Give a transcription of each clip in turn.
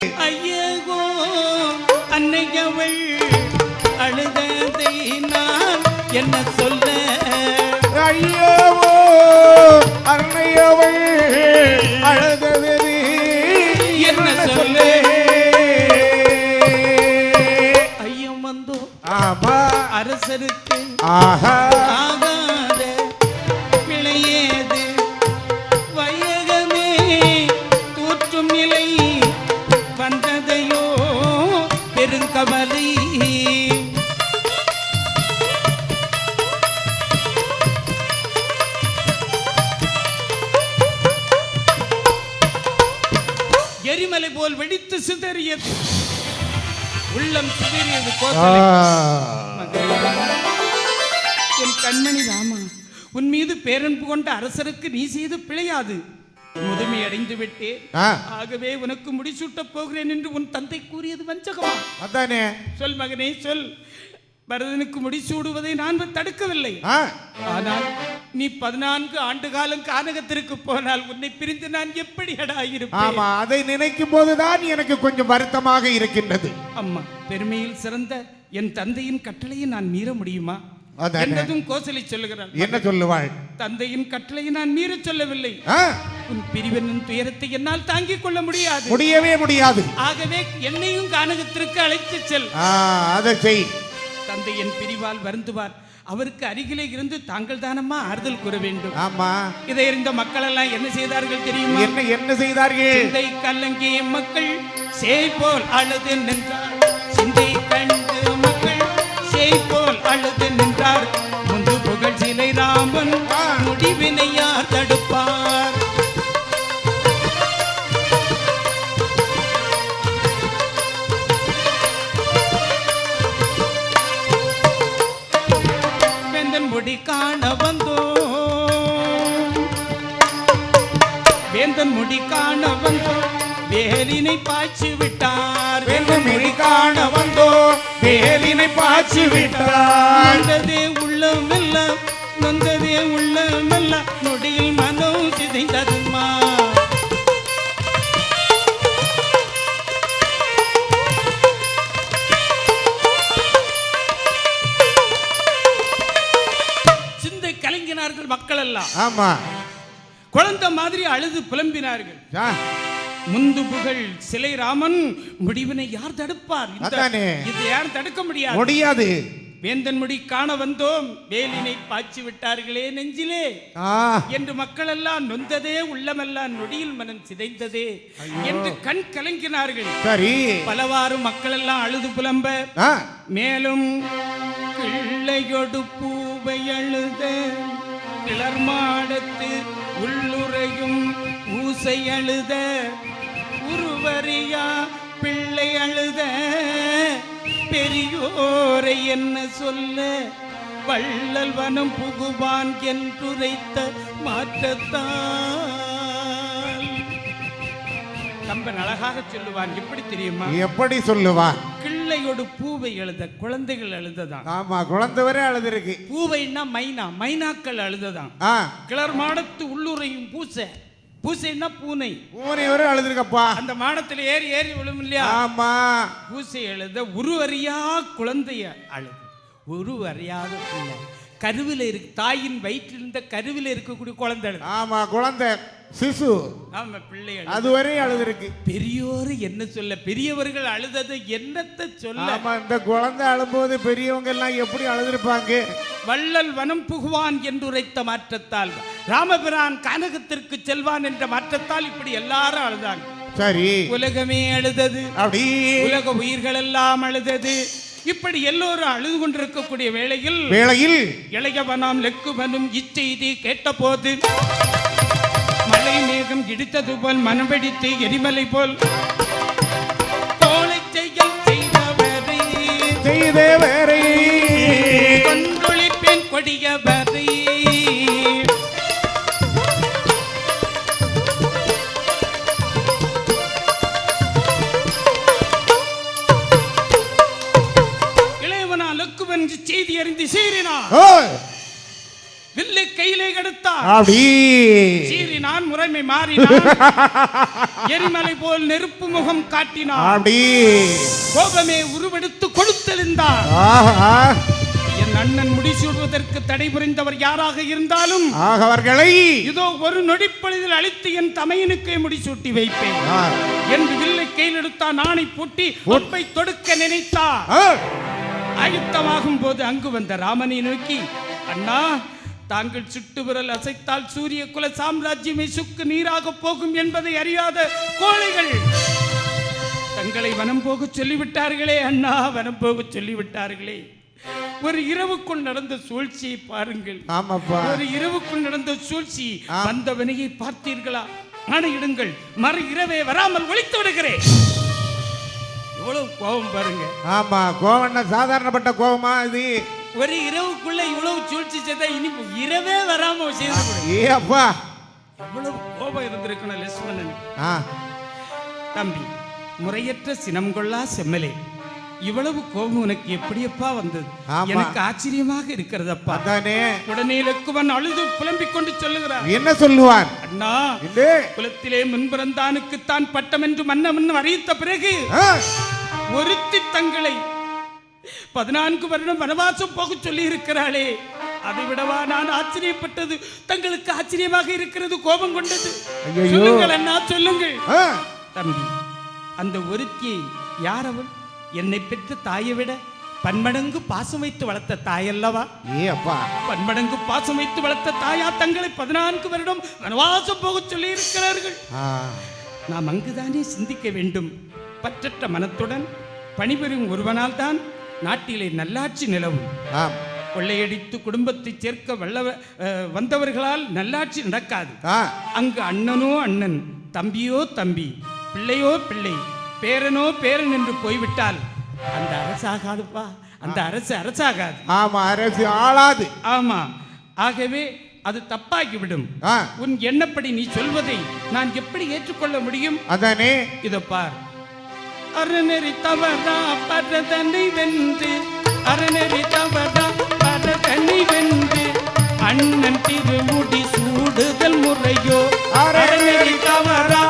ஐயகோ அன்னையவள் அழுததை நான் என்ன சொல்ல? ஐயோவோ அன்னையவள் அழுதது என்ன சொல்லு? ஐயம் வந்தோ? ஆமா. அரசருக்கு ஆகாத பிழையேது? போல் வெடித்து சிதறியது. உள்ளம் சிதறியது என் கண்மணி ராமா உன் மீது பேரன்பு கொண்ட அரசருக்கு நீ செய்த பிழையாது. முதுமை அடைந்து விட்டேன். ஆகவே உனக்கு முடிசூட்டப் போகிறேன் என்று உன் தந்தை கூறியது வஞ்சகமா? அதானே? சொல் மகனே சொல். பரதனுக்கு முடிசூடுவதை நான் தடுக்கவில்லை. ஆனால் நீ பதினான்கு ஆண்டு காலம் கானகத்திற்கு போனால் உன்னை பிரிந்து நான் எப்படி ஆமா இருப்பேன் அதை நினைக்கும் போதுதான் எனக்கு கொஞ்சம் வருத்தமாக இருக்கின்றது. அம்மா பெருமையில் சிறந்த என் தந்தையின் கட்டளையை நான் மீற முடியுமா? அதானே. என்றதும் கோசலை சொல்லுகிறாள். என்ன சொல்லுவாள்? தந்தையின் கட்டளையை நான் மீறச் சொல்லவில்லை. உன் பிரிவனின் துயரத்தை என்னால் தாங்கிக் கொள்ள முடியாது. முடியவே முடியாது. ஆகவே என்னையும் கானகத்திற்கு அழைத்துச் செல். அதை செய். தந்தையின் பிரிவால் வருந்துவார். அவருக்கு அருகிலே இருந்து தாங்கள் தானம்மா ஆறுதல் கூற வேண்டும். ஆமா. இதை அறிந்த மக்கள் எல்லாம் என்ன செய்தார்கள் தெரியுமா? என்ன என்ன செய்தார்கள்? சிந்தை கலங்கிய மக்கள் சேய் போல் அழுது நின்றார் மாதிரி அழுது புலம்பினார்கள். முந்து புகழ் சிலை ராமன் முடிவினை யார் தடுப்பார். இது யார் தடுக்க முடியாது. முடியாது. வேந்தன் முடி காண வந்தோம். வேலினை பாய்ச்சி விட்டார்களே நெஞ்சிலே. என்று மக்கள் எல்லாம் நொந்ததே உள்ளமெல்லாம் நொடியில் மனம் சிதைந்ததே என்று கண் கலங்கினார்கள். சரி. பலவாறு மக்கள் எல்லாம் அழுது புலம்ப. மேலும் கிள்ளையொடு பூவை அழுத கிளர் மாடத்து உள்ளுரையும் ஊசை அழுத உருவறியா பிள்ளை அழுத பெரியோரை என்ன சொல்ல? வள்ளல் வனம் புகுவான் என்றுரைத்த மாற்றத்தான் கம்பன் அழகாக சொல்லுவான். எப்படி தெரியுமா? எப்படி சொல்லுவான்? கிள்ளையோடு பூவை எழுத குழந்தைகள் எழுததான் ஆமா குழந்தை வரை அழுதுருக்கு. பூவைன்னா மைனா மைனாக்கள் அழுததான் கிளர் மாடத்து உள்ளுரையும் பூசை. பூசைன்னா பூனை. பூனை வரை அழுதுருக்கப்பா. அந்த மாடத்துல ஏறி ஏறி விழும் இல்லையா? ஆமா. பூசை எழுத உருவறியா குழந்தைய அழுது. உருவறியாத பிள்ளை. கருவில இருக்கு தாயின் வயிற்றில் இருந்த கருவில இருக்கக்கூடிய குழந்தை ஆமா குழந்தை. சிசு. ஆமா பிள்ளை அழுது. அது வரை அழுதுருக்கு. பெரியோர் என்ன சொல்ல பெரியவர்கள் அழுதது என்னத்தை சொல்ல? ஆமா இந்த குழந்தை அழும்போது பெரியவங்க எல்லாம் எப்படி அழுதுருப்பாங்க? வள்ளல் வனம் புகுவான் என்றுரைத்த மாற்றத்தால் ராமபிரான் கானகத்திற்கு செல்வான் என்ற மாற்றத்தால் இப்படி எல்லாரும் அழுதாங்க. சரி. உலகமே அழுதது. அப்படி. உலக உயிர்கள் எல்லாம் அழுதது. இப்படி எல்லோரும் அழுது கொண்டிருக்கக்கூடிய வேளையில் வேளையில் இளையவனாம் லெக்குவனும் இச்செய்தி கேட்டபோது மலை மேகம் இடித்தது போல் மனவெடித்து எரிமலை போல். கோலை செயல் செய்தவரை. செய்தே வேறை கொன்றொழிப்பேன் கொடியவரை செய்தி அறிந்து சீறினான். ஓ வில்லை கையிலே கெடுத்தார் அப்படி சீறினான் முறைமை மாறினான் எரிமலை போல் நெருப்பு முகம் அப்படி கோபமே உருவெடுத்து கொளுத்தெழுந்தார் ஆஹா. என் அண்ணன் முடிசூடுவதற்கு தடை புரிந்தவர் யாராக இருந்தாலும் அவர்களை இதோ ஒரு நொடிப்பொழுதில் அழித்து என் தமையனுக்கே முடிசூட்டி வைப்பேன். என்று வில்லை கையில் எடுத்தார் நாணை பூட்டி ஒப்பை தொடுக்க நினைத்தார். ஆயுத்தமாகும் போது அங்கு வந்த ராமனை நோக்கி அண்ணா தாங்கள் சுட்டு விரல் அசைத்தால் சூரிய குல சாம்ராஜ்யமே சுக்கு நீராக போகும் என்பதை அறியாத கோழைகள் தங்களை வனம் போக சொல்லிவிட்டார்களே அண்ணா வனம் போக சொல்லிவிட்டார்களே. ஒரு இரவுக்குள் நடந்த சூழ்ச்சியை பாருங்கள். ஆமாப்பா. ஒரு இரவுக்குள் நடந்த சூழ்ச்சி ஆ. வந்தவனையை பார்த்தீர்களா? ஆணையிடுங்கள் மறு இரவே வராமல் ஒழித்து விடுகிறேன். இவ்வளவு கோபம் பாருங்க. ஆமா கோவண்ண சாதாரணப்பட்ட கோவமா இது? ஒரு இரவுக்குள்ள இவ்வளவு சூழ்ச்சி செய்தா இனி இரவே வராம. ஏ அப்பா. எவ்வளவு கோபம் இருந்திருக்கணும் லட்சுமணன் ஆ. தம்பி முறையற்ற சினம் கொள்ளா செம்மலே. இவ்வளவு கோபம் உனக்கு எப்படியப்பா வந்தது. எனக்கு ஆச்சரியமாக இருக்கிறதப்பா அதானே. உடனே லக்குவன் அழுது புலம்பிக் கொண்டு சொல்லுகிறார். என்ன சொல்லுவான்? அண்ணா குலத்திலே முன்பிறந்தானுக்கு தான் பட்டம் என்று மன்னமன் அறிவித்த பிறகு. ஒருத்தி தங்களை பதினான்கு வருடம் வனவாசம் போக சொல்லி இருக்கிறாளே அதை விடவா நான் ஆச்சரியப்பட்டது. தங்களுக்கு ஆச்சரியமாக இருக்கிறது கோபம் கொண்டது. சொல்லுங்கள் அண்ணா சொல்லுங்கள். தம்பி அந்த ஒருத்தியை யார் அவள்? என்னை பெற்ற தாயை விட பன்மடங்கு பாசம் வைத்து வளர்த்த தாயல்லவா ஏ அப்பா. பன்மடங்கு பாசம் வைத்து வளர்த்த தாயா தங்களை பதினான்கு வருடம் வனவாசம் போக சொல்லி இருக்கிறார்கள். நாம் அங்குதானே சிந்திக்க வேண்டும். பற்றற்ற மனத்துடன் பணிபுரியும் ஒருவனால் தான் நாட்டிலே நல்லாட்சி நிலவும். ஆம். கொள்ளையடித்து குடும்பத்தை சேர்க்க வல்லவ வந்தவர்களால் நல்லாட்சி நடக்காது. அங்கு அண்ணனோ அண்ணன் தம்பியோ தம்பி பிள்ளையோ பிள்ளை பேரனோ பேரன் என்று போய்விட்டால் அந்த அரசாகாதுப்பா. அந்த அரசு அரசாகாது. ஆமா அரசு ஆளாது. ஆமா. ஆகவே அது தப்பாகிவிடும். உன் எண்ணப்படி நீ சொல்வதை நான் எப்படி ஏற்றுக்கொள்ள முடியும்? அதானே. இதோ பார். அறநெறி தவறா பரதனை வென்று. அறநெறி தவறா பரதனை வென்று. அண்ணன் திருமுடி சூடுதல் முறையோ அறநெறி தவறா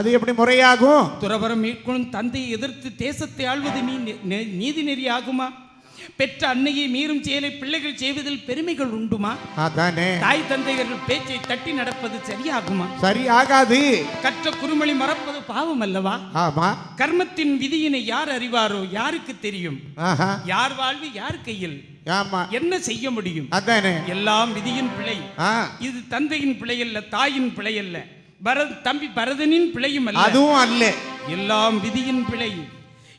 அது எப்படி முறையாகும்? துறவரம் மேற்கொள்ளும் தந்தையை எதிர்த்து தேசத்தை ஆள்வது நீ நீதி நெறி ஆகுமா பெற்ற அன்னையை மீறும் செயலை பிள்ளைகள் செய்வதில் பெருமைகள் உண்டுமா? அதானே. தாய் தந்தையர்கள் பேச்சை தட்டி நடப்பது சரியாகுமா? சரி ஆகாது கற்ற குறுமொழி மறப்பது பாவம் அல்லவா? ஆமா. கர்மத்தின் விதியினை யார் அறிவாரோ யாருக்கு தெரியும்? யார் வாழ்வு யார் கையில்? ஆமா. என்ன செய்ய முடியும்? அதானே. எல்லாம் விதியின் பிழை. இது தந்தையின் பிழை அல்ல தாயின் பிழை அல்ல. பரத் தம்பி பரதனின் பிழையும் அல்ல. அதுவும் அல்ல. எல்லாம் விதியின் பிழை.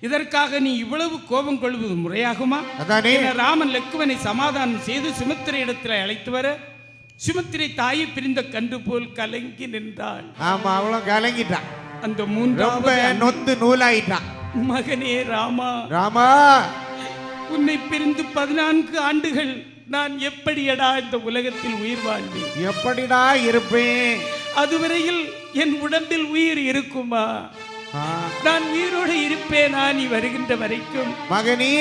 இதற்காக நீ இவ்வளவு கோபம் கொள்வது முறையாகுமா? ராமன் லக்குவனை சமாதானம் செய்து சுமித்திரை இடத்தில் அழைத்து வர சுமித்திரை தாயை பிரிந்த கன்று போல் கலங்கி நின்றாள். ஆமா அவளும் கலங்கிட்டான். அந்த மூன்றாவது நொந்து நூலாயிட்டான். மகனே ராமா. ராமா. உன்னை பிரிந்து பதினான்கு ஆண்டுகள் நான் எப்படியடா இந்த உலகத்தில் உயிர் வாழ்வேன்? எப்படிடா இருப்பேன்? அதுவரையில் என் உடம்பில் உயிர் இருக்குமா? நான் உயிரோடு இருப்பேனா நீ வருகின்ற வரைக்கும்? மகனே.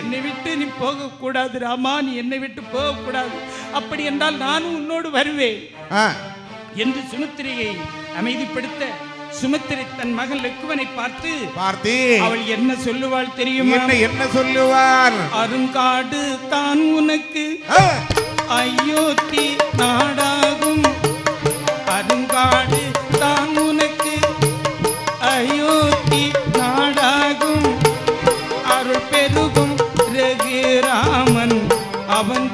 என்னை விட்டு நீ போகக்கூடாது ராமா நீ என்னை விட்டு போகக்கூடாது. அப்படி என்றால் நானும் உன்னோடு வருவேன். என்று சுமித்திரையை அமைதிப்படுத்த சுமித்திரை தன் மகன் லக்குவனை பார்த்து பார்த்து. அவள் என்ன சொல்லுவாள் தெரியுமா? என்ன என்ன சொல்லுவார் அருங்காடு தான் உனக்கு. அயோத்தி நாடாகும். அருங்காடு தான் உனக்கு அயோத்தி நாடாகும். அருள் பெருகும் ரகுராமன் அவன்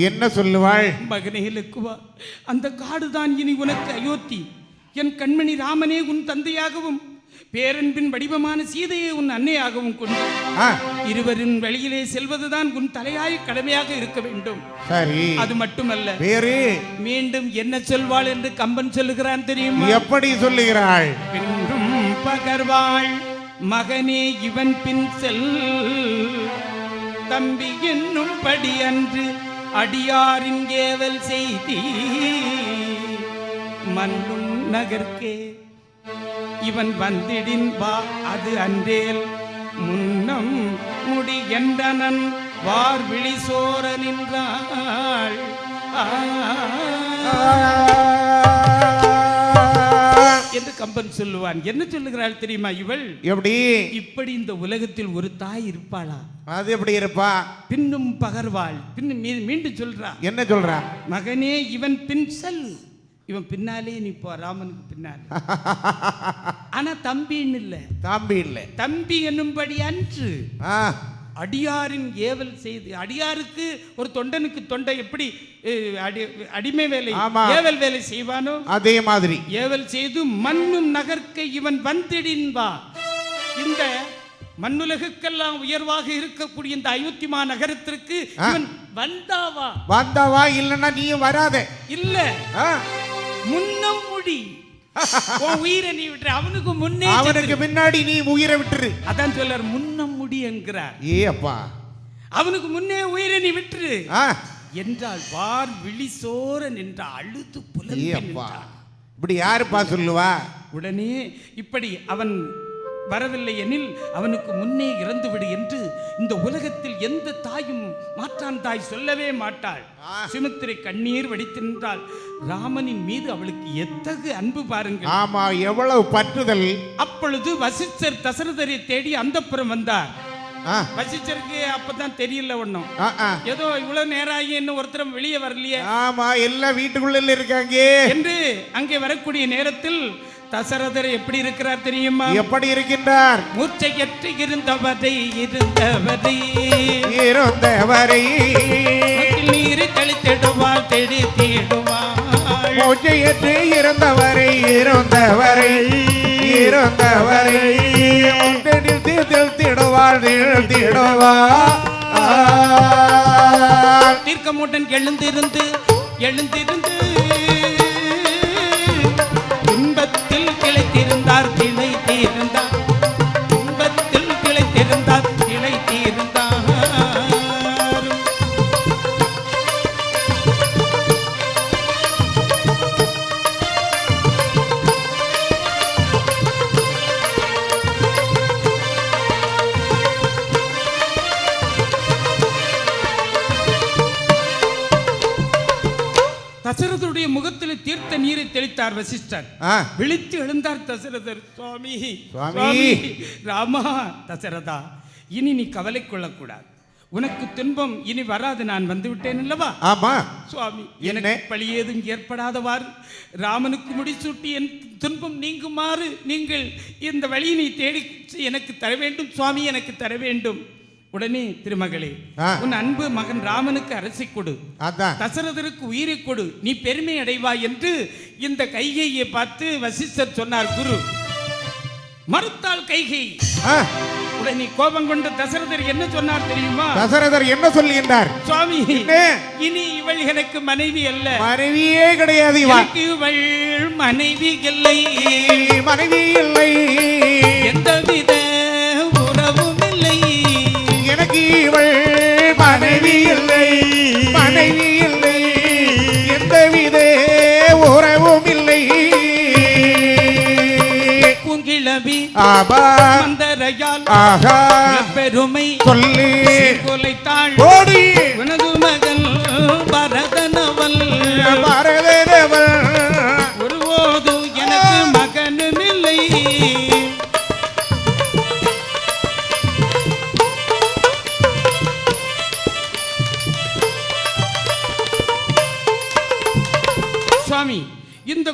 என்ன சொல்லுவாள்? மகனே லக்குவா அந்த காடுதான் இனி உனக்கு அயோத்தி. என் கண்மணி ராமனே உன் தந்தையாகவும் பேரன்பின் வடிவமான சீதையை உன் அன்னையாகவும் கொண்டு ஆ, இருவரின் வழியிலே செல்வதுதான் உன் தலையாய கடமையாக இருக்க வேண்டும். சரி. அது மட்டுமல்ல வேறு? மீண்டும் என்ன சொல்வாள் என்று கம்பன் சொல்லுகிறான் தெரியுமா? எப்படி சொல்லுகிறாள்? பின்றும் பகர்வாள் மகனே இவன் பின் செல். தம்பி என்னும் படி அன்று அடியாரின் ஏவல் செய்தி. மண்ணும் நகர்க்கே. இவன் வந்திடின்பா அது அன்றேல். முன்னம் முடி என்றனன் வார் விழி சோர நின்றாள். ஆ. என்று கம்பன் சொல்லுவான்? என்ன சொல்லுகிறாள் தெரியுமா இவள்? எப்படி? இப்படி இந்த உலகத்தில் ஒரு தாய் இருப்பாளா? அது எப்படி இருப்பா? பின்னும் பகர்வாள். பின்னும் மீண்டும் சொல்றா. என்ன சொல்றா? மகனே இவன் பின் செல். இவன் பின்னாலே நீ போ ராமனுக்கு பின்னாலே. ஆனா தம்பின்னு இல்ல. தாம்பி இல்லை. தம்பி என்னும்படி அன்று. அடியாரின் ஏவல் செய்து அடியாருக்கு ஒரு தொண்டனுக்கு தொண்டை எப்படி அடிமை வேலை. ஏவல் வேலை செய்வானோ? அதே மாதிரி. ஏவல் செய்து மண்ணும் நகர்க்க இவன் வந்திடின் வா இந்த மண்ணுலகுக்கெல்லாம் உயர்வாக இருக்கக்கூடிய இந்த அயோத்திமா நகரத்திற்கு. இவன் வந்தாவா? வந்தவா இல்லைன்னா நீயும் வராத. இல்ல. முன்னம் முடி. உன் உயிரை நீ விட்டுற அவனுக்கு முன்னே அவனுக்கு. பின்னாடி நீ உயிரை விட்டுரு. அதான் சொல்லார் முன்னம் முடி என்கிறார். ஏ அப்பா. அவனுக்கு முன்னே உயிரை நீ விட்டுரு. என்றால் வார் விழி சோர நின்ற அழுது புலம்பி. இப்படி யாருப்பா சொல்லுவா? உடனே இப்படி அவன் வரவில்லை எனில் அவனுக்கு முன்னே இறந்து விடு என்று இந்த உலகத்தில் எந்த தாயும் மாற்றான் தாய் சொல்லவே மாட்டாள். சுமித்திரை கண்ணீர் வடித்து நின்றாள் ராமனின் மீது அவளுக்கு எத்தகு அன்பு பாருங்கள். ஆமா எவ்வளவு பற்றுதல். அப்பொழுது வசிஷ்டர் தசரதரை தேடி அந்தப்புறம் வந்தார். ஆ, வசிஷ்டருக்கு அப்பதான் தெரியல ஒண்ணும். ஏதோ இவ்வளவு நேரம் ஆகி இன்னும் ஒருத்தரும் வெளியே வரலையே. ஆமா எல்லாம் வீட்டுக்குள்ள இருக்காங்க. என்று அங்கே வரக்கூடிய நேரத்தில் தசரதர் எப்படி இருக்கிறார் தெரியுமா? எப்படி இருக்கின்றார்? மூச்சையற்று இருந்தவரை இருந்தவரை. இருந்தவரை. நீர் கழித்திடுவாள் தெடி தீடுவாள் மூச்சையற்று இருந்தவரை இருந்தவரை இருந்தவரை. திடுவார் திடுவார் தீர்க்கமுடன் எழுந்திருந்து எழுந்திருந்து தெளித்தார் வசிஷ்டர். விழித்து எழுந்தார் தசரதர். சுவாமி. சுவாமி. ராமா தசரதா இனி நீ கவலை கொள்ளக்கூடாது. உனக்கு துன்பம் இனி வராது நான் வந்து விட்டேன் அல்லவா? ஆமா. சுவாமி? எனக்கு பழி ஏதும் ஏற்படாதவாறு. ராமனுக்கு முடிசூட்டி என் துன்பம் நீங்குமாறு நீங்கள் இந்த வழியினை தேடி எனக்கு தர வேண்டும் சுவாமி எனக்கு தர வேண்டும். உடனே திருமகளே. உன் அன்பு மகன் ராமனுக்கு அரசை கொடு. தசரதருக்கு உயிரை கொடு. நீ பெருமை அடைவாய் என்று இந்த கைகையை பார்த்து வசிஷ்டர் சொன்னார் குரு மறுத்தாள் கைகை. உடனே கோபம் கொண்ட தசரதர் என்ன சொன்னார் தெரியுமா? தசரதர் என்ன சொல்லுகின்றார் சுவாமி? இனி இவள் எனக்கு மனைவி அல்ல. மனைவியே கிடையாது இவள் மனைவி இல்லை. மனைவி இல்லை. இவள் மனைவி இல்லை. மனைவி இல்லை. எந்தவித உறவும் இல்லை. பூங்கிழவி ஆபா. மந்தரையால் ஆகா பெருமை சொல்லி. கொலைத்தாள் ஓடி உனது மகன் பரதனவல் பரதேவள்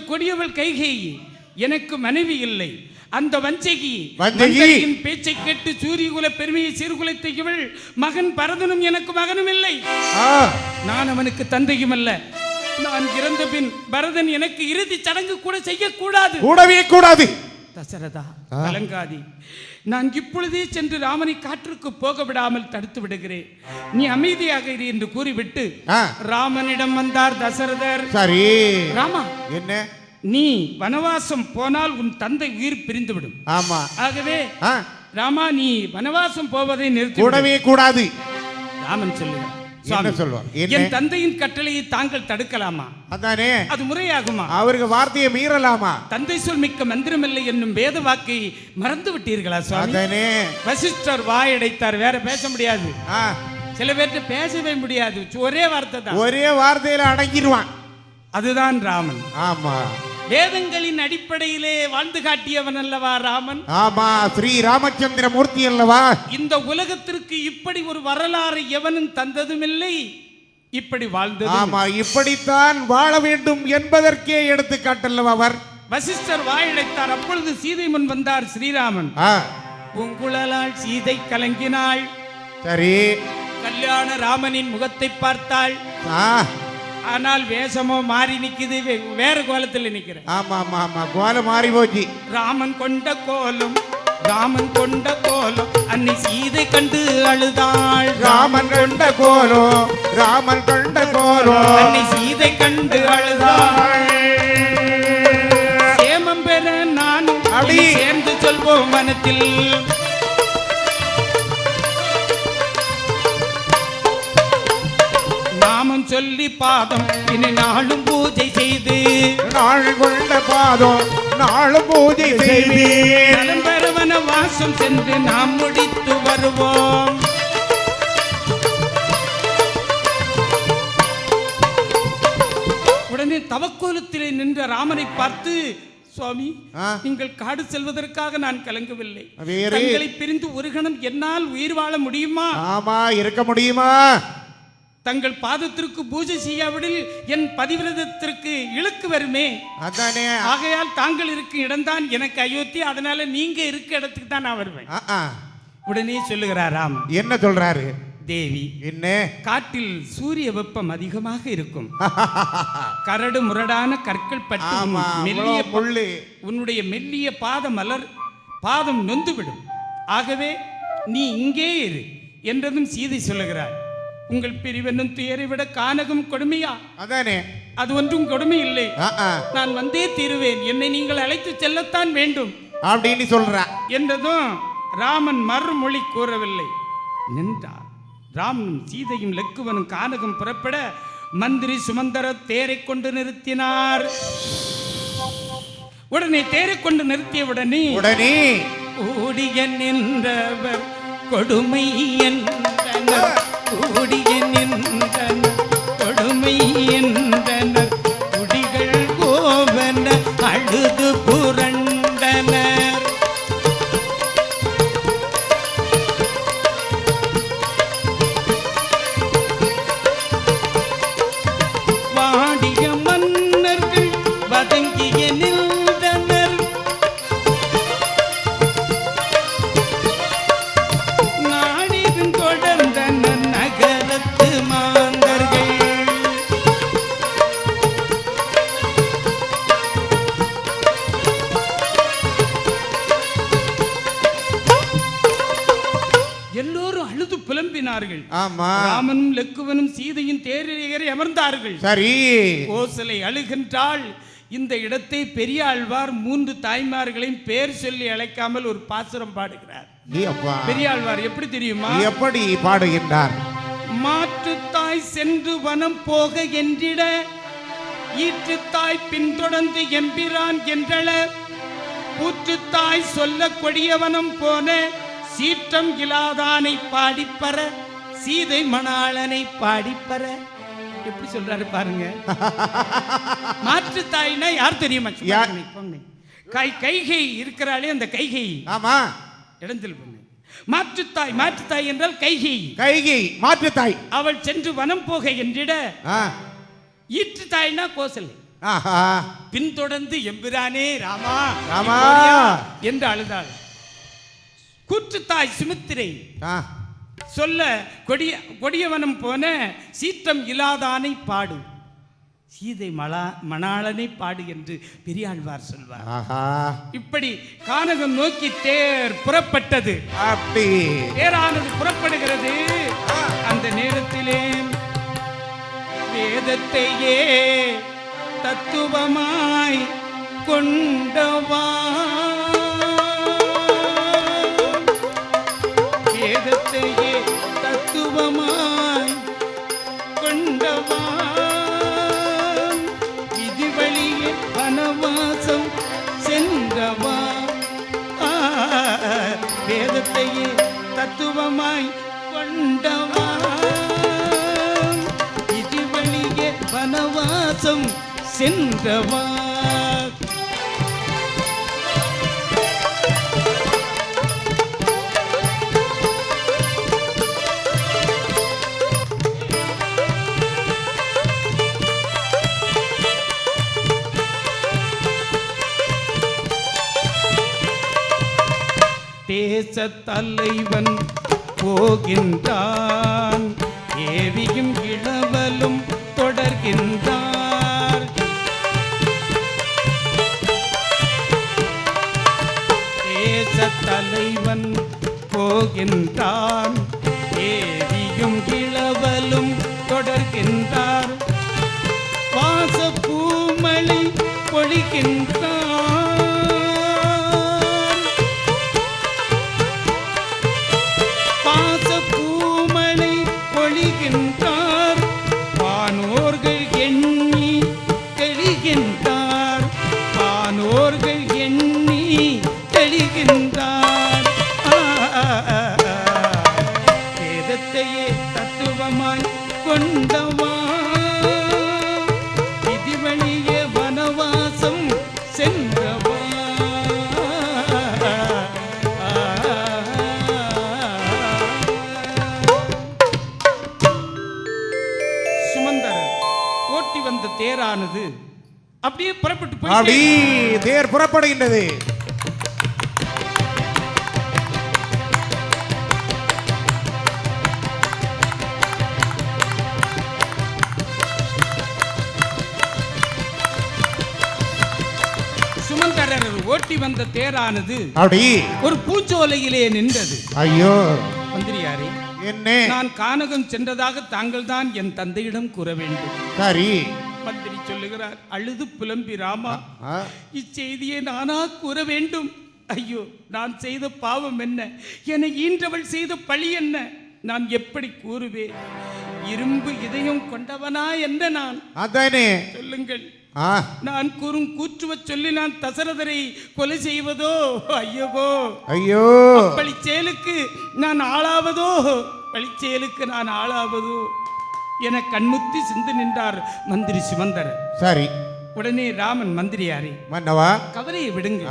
கொடியவள் கைகை எனக்கு மனைவி இல்லை. அந்த வஞ்சகி வஞ்சகி. மந்தையின் பேச்சை கேட்டு சூரியகுல பெருமையை சீர்குலைத்த இவள் மகன் பரதனும் எனக்கு மகனும் இல்லை. நான் அவனுக்கு தந்தையும் அல்ல. நான் இறந்த பின் பரதன் எனக்கு இறுதி சடங்கு கூட செய்யக்கூடாது. கூடவே கூடாது. தசரதா கலங்காதி நான் இப்பொழுதே சென்று ராமனை காற்றுக்கு போக விடாமல் தடுத்து விடுகிறேன். நீ அமைதியாக இரு என்று கூறிவிட்டு ராமனிடம் வந்தார் தசரதர். சரி. ராமா. என்ன? நீ வனவாசம் போனால் உன் தந்தை உயிர் பிரிந்துவிடும். ஆமா. ஆகவே ராமா நீ வனவாசம் போவதை நிறுத்தி. கூடவே கூடாது. ராமன்? என்ன? என் தந்தையின் கட்டளையை தாங்கள் தடுக்கலாமா? அதானே. அது முறையாகுமா? அவருக்கு வார்த்தையை மீறலாமா? தந்தை சொல் மிக்க மந்திரமில்லை என்னும் வேத வாக்கை மறந்து விட்டீர்களா சுவாமி? அதானே. வசிஷ்டர் வாயடைத்தார் வேற பேச முடியாது. சில பேர்கிட்ட பேசவே முடியாது. ஒரே வார்த்தை தான். ஒரே வார்த்தையில அடங்கிடுவான் அதுதான் ராமன். ஆமா. வேதங்களின் அடிப்படையிலே வாழ்ந்து காட்டியவன் அல்லவா ராமன்? ஆமா ஸ்ரீ ராமச்சந்திர மூர்த்தி அல்லவா? இந்த உலகத்திற்கு இப்படி ஒரு வரலாறு எவனும் தந்ததும் இல்லை இப்படி வாழ்ந்தது. ஆமா இப்படித்தான் வாழ வேண்டும் என்பதற்கே எடுத்துக்காட்டல்லவா அவர்? வசிஷ்டர் வாயடைத்தார். அப்பொழுது சீதை முன் வந்தார் ஸ்ரீராமன். பூங்குழலால் சீதை கலங்கினாள். சரி. கல்யாண ராமனின் முகத்தை பார்த்தாள். ஆ, ஆனால் வேஷமோ மாறி நிக்குது. வேற கோலத்தில் நிக்கிற ஆமா ஆமா ஆமா. கோலம் மாறி போச்சு. ராமன் கொண்ட கோலம் ராமன் கொண்ட கோலம் அன்னை சீதை கண்டு அழுதாள். ராமன் கண்ட கோலோ ராமன் கண்ட கோலோ அன்னை சீதை கண்டு அழுதாள். சேமம் பெற நானும் அப்படி. சேர்ந்து சொல்வோம் வனத்தில் சொல்லி பாதம் இனி நாளும் பூஜை செய்து. நாள் கொண்ட பாதம் நாளும் பூஜை செய்வீர். நலம் பெறவன வாசம் சென்று நாம் முடித்து வருவோம். உடனே தவக்கோலத்திலே நின்ற ராமனை பார்த்து சுவாமி. நீங்கள் காடு செல்வதற்காக நான் கலங்கவில்லை? தங்களை பிரிந்து ஒரு கணம் என்னால் உயிர் வாழ முடியுமா? ஆமா இருக்க முடியுமா? தங்கள் பாதத்திற்கு பூஜை செய்யாவிடில் என் பதிவிரதத்திற்கு இழுக்கு வருமே. அதானே. ஆகையால் தாங்கள் இருக்கும் இடம்தான் எனக்கு அயோத்தி அதனால நீங்க இருக்க இடத்துக்கு தான் நான் வருவேன். உடனே சொல்லுகிறார் ராம் என்ன சொல்றாரு? தேவி என்ன? காட்டில் சூரிய வெப்பம் அதிகமாக இருக்கும். கரடு முரடான கற்கள் பட்டு மெல்லிய முள்ளு உன்னுடைய மெல்லிய பாத மலர் பாதம் நொந்துவிடும். ஆகவே நீ இங்கே இரு என்றதும் சீதை சொல்லுகிறார். உங்கள் பிரிவென்னும் துயரை விட கானகம் கொடுமையா? அதானே. அது ஒன்றும் கொடுமை இல்லை. நான் வந்தே தீருவேன். என்னை நீங்கள் அழைத்து செல்லத்தான் வேண்டும். அப்படின்னு சொல்றா. என்றதும் ராமன் மறுமொழி கூறவில்லை. நின்றார். ராமனும் சீதையும் லக்குவனும் கானகம் புறப்பட மந்திரி சுமந்தர தேரை கொண்டு நிறுத்தினார். உடனே தேரை கொண்டு நிறுத்தியவுடனே உடனே கூடிய நின்றவர் கொடுமை என்றனர் கூடிய நின்று அமர்ந்தார்கள் சரி. கோசலை அழுகின்றாள். இந்த இடத்தை பெரியாழ்வார் மூன்று தாய்மார்களையும் பேர் சொல்லி அழைக்காமல் ஒரு பாசுரம் பாடுகிறார். நீ அப்பா. பெரியாழ்வார் எப்படி தெரியுமா? எப்படி பாடுகின்றார்? மாற்று தாய் சென்று வனம் போக என்றிட ஈற்று தாய் பின்தொடர்ந்து எம்பிரான் என்றள கூற்று தாய் சொல்ல கொடியவனம் போன சீற்றம் இலாதானை பாடிப்பற சீதை மணாளனை பாடிப்பற எப்படி சொல்றாரு பாருங்க. மாற்று தாய்னா யார்? தெரியுமா. கை கைகை இருக்கிறாளே அந்த கைகை. ஆமா. இடத்தில் பண்ணு மாற்றுத்தாய் மாற்றுத்தாய் என்றால் கைகை. கைகை மாற்று தாய் அவள் சென்று வனம் போக என்றிட. ஈற்று தாய்னா கோசல். பின்தொடர்ந்து எம்பிரானே ராமா. ராமா. என்று அழுதாள். கூற்றுத்தாய் சுமித்திரை. சொல்ல கொடிய கொடியவனம் போன சீற்றம் இல்லாதானை பாடு. சீதை மலா மணாளனை பாடு என்று பெரியாழ்வார் சொல்வார். இப்படி கானகம் நோக்கி தேர் புறப்பட்டது. அப்படி. தேரானது புறப்படுகிறது. அந்த நேரத்திலே வேதத்தையே தத்துவமாய் கொண்டவா உலகத்தையே தத்துவமாய் கொண்டவா? இது வழியே வனவாசம் சென்றவா? தேச தலைவன் போகின்றான். ஏவியும் இளவலும் தொடர்கின்றார். தேச தலைவன் போகின்றான். ஏவியும் இளவலும் தொடர்கின்றார். வாச பொழிகின்றார். அப்படி தேர் புறப்படுகின்றது. சுமந்தரர் ஓட்டி வந்த தேரானது அப்படி ஒரு பூஞ்சோலையிலே நின்றது. ஐயோ. மந்திரியாரே என்ன? நான் கானகம் சென்றதாக தாங்கள் தான் என் தந்தையிடம் கூற வேண்டும். சரி. மந்திரி சொல்லுகிறார் அழுது புலம்பி ராமா. இச்செய்தியை நானா கூற வேண்டும். ஐயோ நான் செய்த பாவம் என்ன? என்னை ஈன்றவள் செய்த பழி என்ன? நான் எப்படி கூறுவேன்? இரும்பு இதயம் கொண்டவனா என்ன நான்? அதானே. சொல்லுங்கள். நான் கூறும் கூற்றுவச் சொல்லி நான் தசரதரை கொலை செய்வதோ? ஐயோ. ஐயோ பழிச்செயலுக்கு நான் ஆளாவதோ? பழிச்செயலுக்கு நான் ஆளாவதோ? என கண்முத்தி சிந்து நின்றார் மந்திரி சுமந்தரர் சரி. உடனே ராமன் மந்திரியாரே மன்னவா? கவலையை விடுங்க.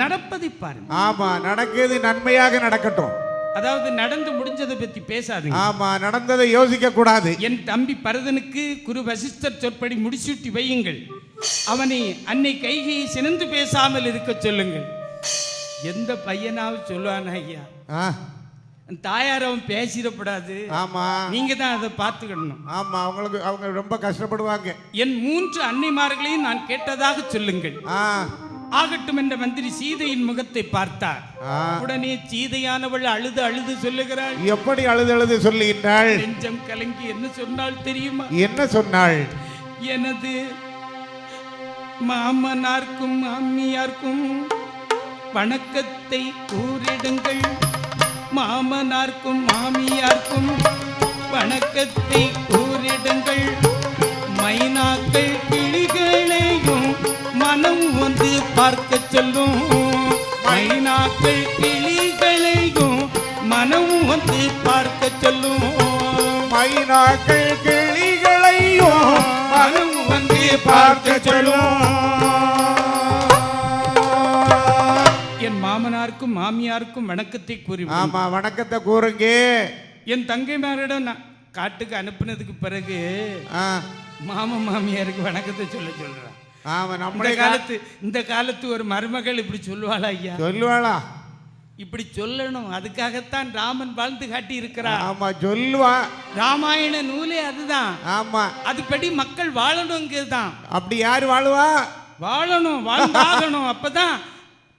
நடப்பதை பாருங்க ஆமா நடக்கிறது நன்மையாக நடக்கட்டும். அதாவது நடந்து முடிஞ்சதை பத்தி பேசாதீங்க. ஆமா நடந்ததை யோசிக்க கூடாது. என் தம்பி பரதனுக்கு குரு வசிஷ்டர் சொற்படி முடிசூட்டி வையுங்கள். அவனை அன்னை கைகையை சினந்து பேசாமல் இருக்க சொல்லுங்கள். எந்த பையனாவது சொல்லுவானா ஐயா. தாயார் அவன் பேசிடக்கூடாது ஆமா. நீங்க தான் அதை பார்த்துக்கிடணும் ஆமா அவங்களுக்கு அவங்க ரொம்ப கஷ்டப்படுவாங்க. என் மூன்று அன்னைமார்களையும் நான் கேட்டதாக சொல்லுங்கள். ஆகட்டும் என்ற மந்திரி சீதையின் முகத்தை பார்த்தார். உடனே சீதையானவள் அழுது அழுது சொல்லுகிறாள். எப்படி அழுது அழுது சொல்லுகின்றாள்? நெஞ்சம் கலங்கி என்ன சொன்னாள் தெரியுமா? என்ன சொன்னாள்? எனது மாமனார்க்கும் மாமியார்க்கும் வணக்கத்தை கூறிடுங்கள். மாமனார்க்கும் மாமியார்க்கும் வணக்கத்தை கூறிடுங்கள். மைனாக்கள் கிளிகளையும் மனம் வந்து பார்க்க சொல்லும். மைனாக்கள் கிளிகளையும் மனம் வந்து பார்க்க சொல்லும். மைனாக்கள் கிளிகளையும் மனம் வந்து பார்க்க சொல்லும். மாமனாருக்கும் மாமியாருக்கும் வணக்கத்தை கூறி ஆமா வணக்கத்தை கூறுங்க. என் தங்கைமாரிடம் நான் காட்டுக்கு அனுப்புனதுக்கு பிறகு ஆ, மாமன் மாமியாருக்கு வணக்கத்தை சொல்ல சொல்றான். ஆமா நம்முடைய காலத்து இந்த காலத்து ஒரு மருமகள் இப்படி சொல்லுவாளா ஐயா? சொல்லுவாளா? இப்படி சொல்லணும். அதுக்காகத்தான் ராமன் வாழ்ந்து காட்டி இருக்கிறார் ஆமா சொல்லுவா. ராமாயண நூலே அதுதான். ஆமா. அதுபடி மக்கள் வாழணுங்கிறது தான் அப்படி யார் வாழுவா? வாழணும் வாழ்ந்தாகணும். அப்பதான்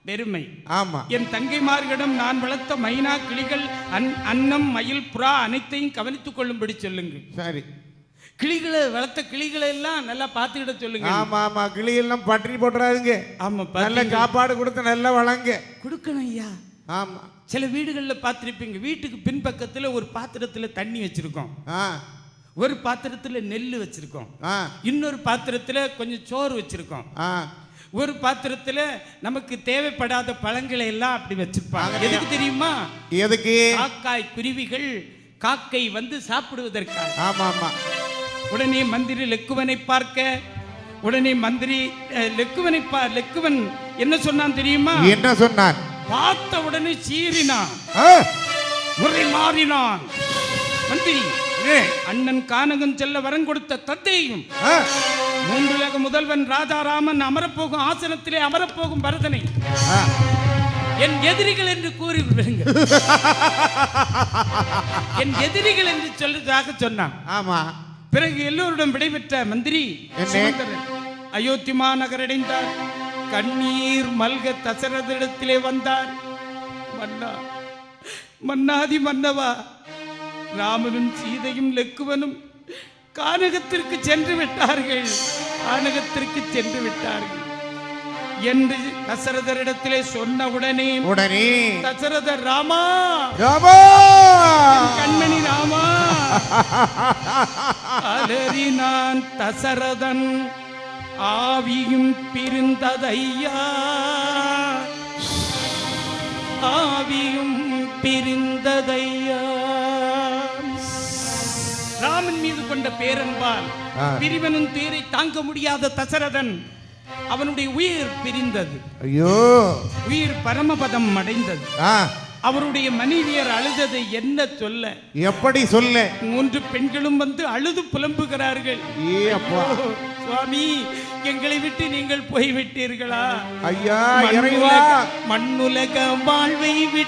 பெருமை. ஆமா. என் தங்கைமார்களிடம் நான் வளர்த்த மைனா கிளிகள் அன் அன்னம் மயில் புறா அனைத்தையும் கவனித்துக் கொள்ளும்படி சொல்லுங்கள். சரி. கிளிகளை வளர்த்த கிளிகளை எல்லாம் நல்லா பார்த்துக்கிட சொல்லுங்க ஆமா ஆமா. கிளியெல்லாம் பற்றி போட்டுறாதுங்க. ஆமா நல்ல சாப்பாடு கொடுத்து நல்லா வளங்க கொடுக்கணும் ஐயா. ஆமா. சில வீடுகளில் பார்த்துருப்பீங்க. வீட்டுக்கு பின்பக்கத்துல ஒரு பாத்திரத்துல தண்ணி வச்சிருக்கோம். ஆ. ஒரு பாத்திரத்துல நெல் வச்சிருக்கோம். இன்னொரு பாத்திரத்துல கொஞ்சம் சோறு வச்சிருக்கோம். ஒரு பாத்திரத்துல நமக்கு தேவைப்படாத பழங்களை எல்லாம் அப்படி வச்சிருப்பாங்க. எதுக்கு தெரியுமா? எதுக்கு? காக்காய் குருவிகள் காக்கை வந்து சாப்பிடுவதற்காக. ஆமா ஆமா உடனே மந்திரி லெக்குவனை பார்க்க உடனே மந்திரி லெக்குவனை பா லெக்குவன் என்ன சொன்னான் தெரியுமா? என்ன சொன்னான்? பார்த்த உடனே சீறினான். முறை மாறினான். மந்திரி அண்ணன் கானகம் செல்ல வரம் கொடுத்த தத்தையும் மூன்றுலக முதல்வன் ராஜாராமன் அமரப்போகும் ஆசனத்திலே அமரப்போகும் பரதனை. என் எதிரிகள் என்று கூறி விடுங்கள். என் எதிரிகள் என்று சொல்றதாக சொன்னான். ஆமா. பிறகு எல்லோருடன் விடைபெற்ற மந்திரி அயோத்தி மாநகரடைந்தார் கண்ணீர் மல்க தசரதிடத்திலே வந்தார். மன்னா மன்னாதி மன்னவா ராமனும் சீதையும் லெக்குவனும் கானகத்திற்கு சென்று விட்டார்கள். கானகத்திற்கு சென்று விட்டார்கள். என்று தசரதரிடத்திலே சொன்ன உடனே உடனே தசரதர் ராமா! ராமா! கண்மணி ராமா! அலறினான் தசரதன் ஆவியும் பிரிந்ததையா? ஆவியும் பிரிந்ததையா? கொண்ட பேரன்பால். பிரிவனும் தேரை தாங்க முடியாத தசரதன் அவனுடைய உயிர் பிரிந்தது. ஐயோ. உயிர் பரமபதம் அடைந்தது. அவருடைய மனைவியர் அழுததை என்ன சொல்ல? எப்படி சொல்ல? மூன்று பெண்களும் வந்து அழுது புலம்புகிறார்கள். ஏ அப்பா. ஓ, சுவாமி எங்களை விட்டு நீங்கள் போய்விட்டீர்களா? ஐயா மண்ணுலக வாழ்வை விட்டு